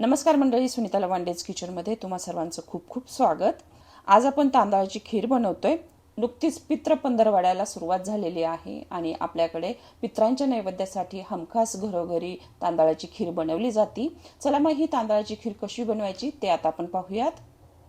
नमस्कार मंडळी सुनीता लवांडेज किचनमध्ये तुम्हा सर्वांचं खूप खूप स्वागत. आज आपण तांदळाची खीर बनवतोय. नुकतीच पित्र पंधरवाड्याला सुरुवात झालेली आहे आणि आपल्याकडे पित्रांच्या नैवेद्यासाठी हमखास घरोघरी तांदळाची खीर बनवली जाते. चला मग ही तांदळाची खीर कशी बनवायची ते आता आपण पाहूयात.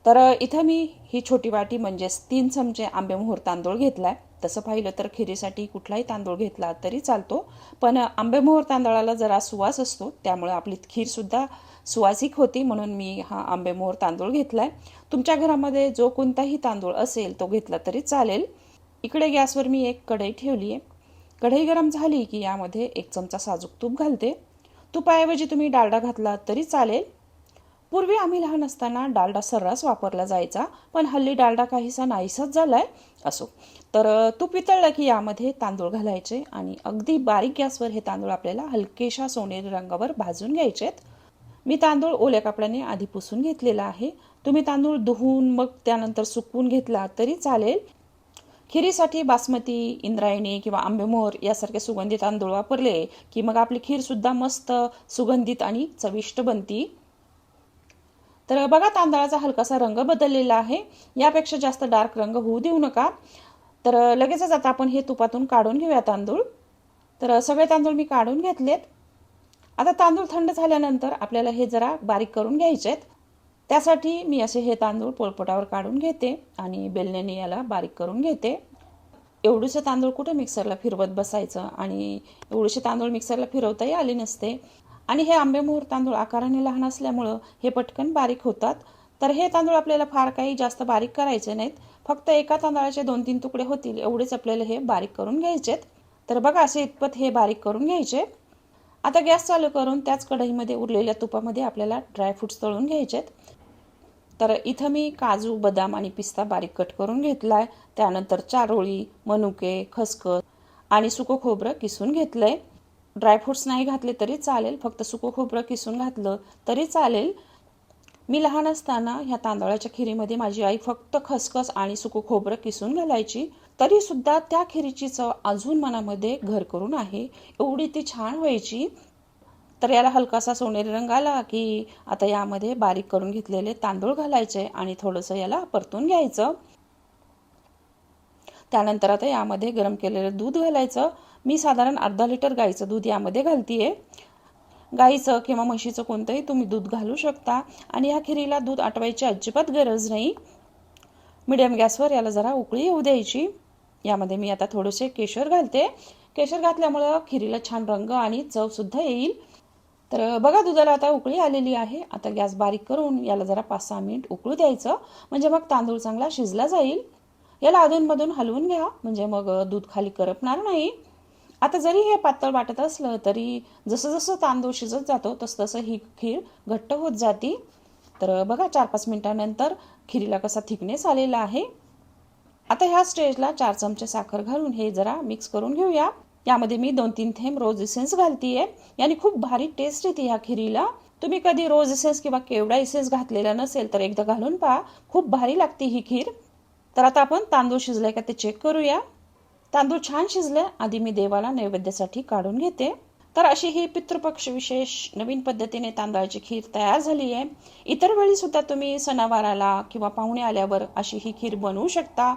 तर इथं मी ही छोटी वाटी म्हणजेच तीन चमचे आंबेमोहर तांदूळ घेतलाय. तसं पाहिलं तर खिरीसाठी कुठलाही तांदूळ घेतला तरी चालतो. पण आंबेमोहर तांदळाला जरा सुवास असतो त्यामुळे आपली खीरसुद्धा सुवासिक होती म्हणून मी हा आंबेमोहर तांदूळ घेतलाय. तुमच्या घरामध्ये जो कोणताही तांदूळ असेल तो घेतला तरी चालेल. इकडे गॅसवर मी एक कढई ठेवली आहे कढई गरम झाली की यामध्ये एक चमचा साजूक तूप घालते. तुपाऐवजी तुम्ही डालडा घातला तरी चालेल. पूर्वी आम्ही लहान असताना डालडा सर्रास वापरला जायचा पण हल्ली डालडा काहीसा नाहीसाच झालाय असो. तर तूप वितळलं की यामध्ये तांदूळ घालायचे आणि अगदी बारीक गॅसवर हे तांदूळ आपल्याला हलकेशा सोनेरी रंगावर भाजून घ्यायचेत. मी तांदूळ ओल्या कपड्याने आधी पुसून घेतलेला आहे. तुम्ही तांदूळ धुवून मग त्यानंतर सुकवून घेतला तरी चालेल. खिरीसाठी बासमती इंद्रायणी किंवा आंबेमोहर यासारखे सुगंधी तांदूळ वापरले की मग आपली खीरसुद्धा मस्त सुगंधित आणि चविष्ट बनती. तर बघा तांदळाचा हलकासा रंग बदललेला आहे. यापेक्षा जास्त डार्क रंग होऊ देऊ नका. तर लगेचच आता आपण हे तुपातून काढून घेऊया तांदूळ. तर सगळे तांदूळ मी काढून घेतलेत. आता तांदूळ थंड झाल्यानंतर आपल्याला हे जरा बारीक करून घ्यायचे आहेत त्यासाठी मी असे हे तांदूळ पोळपटावर काढून घेते आणि बेलण्याने याला बारीक करून घेते. एवढेसे तांदूळ कुठे मिक्सरला फिरवत बसायचं आणि एवढेसे तांदूळ मिक्सरला फिरवताही आले नसते. आणि हे आंबेमोहर तांदूळ आकाराने लहान असल्यामुळं हे पटकन बारीक होतात. तर हे तांदूळ आपल्याला फार काही जास्त बारीक करायचे नाहीत. फक्त एका तांदळाचे दोन तीन तुकडे होतील. एवढेच आपल्याला हे बारीक करून घ्यायचेत. तर बघा असे इतपत हे बारीक करून घ्यायचे. आता गॅस चालू करून त्याच कढईमध्ये उरलेल्या तुपामध्ये आपल्याला ड्रायफ्रूट्स तळून घ्यायचेत. तर इथं मी काजू बदाम आणि पिस्ता बारीक कट करून घेतलाय. त्यानंतर चारोळी मनुके खसखस आणि सुकं खोबरं किसून घेतलंय. ड्रायफ्रूट्स नाही घातले तरी चालेल फक्त सुकं खोबरं किसून घातलं तरी चालेल. मी लहान असताना ह्या तांदळाच्या खिरीमध्ये माझी आई फक्त खसखस आणि सुकं खोबरं किसून घालायची. तरी सुद्धा त्या खिरीची चव अजून मनामध्ये घर करून आहे. एवढी ती छान व्हायची. तर याला हलकासा सोनेरी रंग आला की आता यामध्ये बारीक करून घेतलेले तांदूळ घालायचे आणि थोडंसं याला परतून घ्यायचं. त्यानंतर आता यामध्ये गरम केलेलं दूध घालायचं. मी साधारण अर्धा लिटर गाईचं दूध यामध्ये घालतीये. गाईचं किंवा म्हशीचं कोणतंही तुम्ही दूध घालू शकता. आणि ह्या खिरीला दूध आटवायची अजिबात गरज नाही. मिडियम गॅसवर याला जरा उकळी येऊ द्यायची. यामध्ये मी आता थोडेसे केशर घालते. केशर घातल्यामुळं खिरीला छान रंग आणि चवसुद्धा येईल. तर बघा दुधाला आता उकळी आलेली आहे. आता गॅस बारीक करून याला जरा पाच सहा मिनिट उकळू द्यायचं. म्हणजे मग तांदूळ चांगला शिजला जाईल. याला अधूनमधून हलवून घ्या. म्हणजे मग दूध खाली करपणार नाही. आता जरी हे पातळ वाटत असलं तरी जसं जसं तांदूळ शिजत जातो तसं तसं ही खीर घट्ट होत जाती. तर बघा चार पाच मिनिटानंतर खिरीला कसा थिकनेस आलेला आहे. आता ह्या स्टेजला चार चमचे साखर घालून हे जरा मिक्स करून घेऊया. यामध्ये मी दोन तीन थेंब रोज इसेन्स घालतीये. याने खूप भारी टेस्ट येते ह्या खिरीला. तुम्ही कधी रोज इसेन्स किंवा केवडा इसेन्स घातलेला नसेल तर एकदा घालून पहा. खूप भारी लागते ही खीर. तर आता आपण तांदूळ शिजलाय का ते चेक करूया. तांदूळ छान शिजले आधी मी देवाला नैवेद्यासाठी काढून घेते. तर अशी ही पितृपक्ष विशेष नवीन पद्धतीने तांदळाची खीर तयार झाली आहे इतर वेळी सुद्धा तुम्ही सणावाराला किंवा पाहुणे आल्यावर अशी ही खीर बनवू शकता.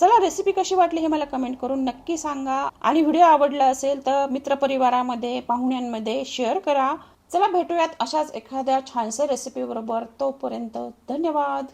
चला रेसिपी कशी वाटली हे मला कमेंट करून नक्की सांगा. आणि व्हिडिओ आवडला असेल तर मित्रपरिवारामध्ये पाहुण्यांमध्ये शेअर करा. चला भेटूयात अशाच एखाद्या छानशा रेसिपी बरोबर. तोपर्यंत धन्यवाद.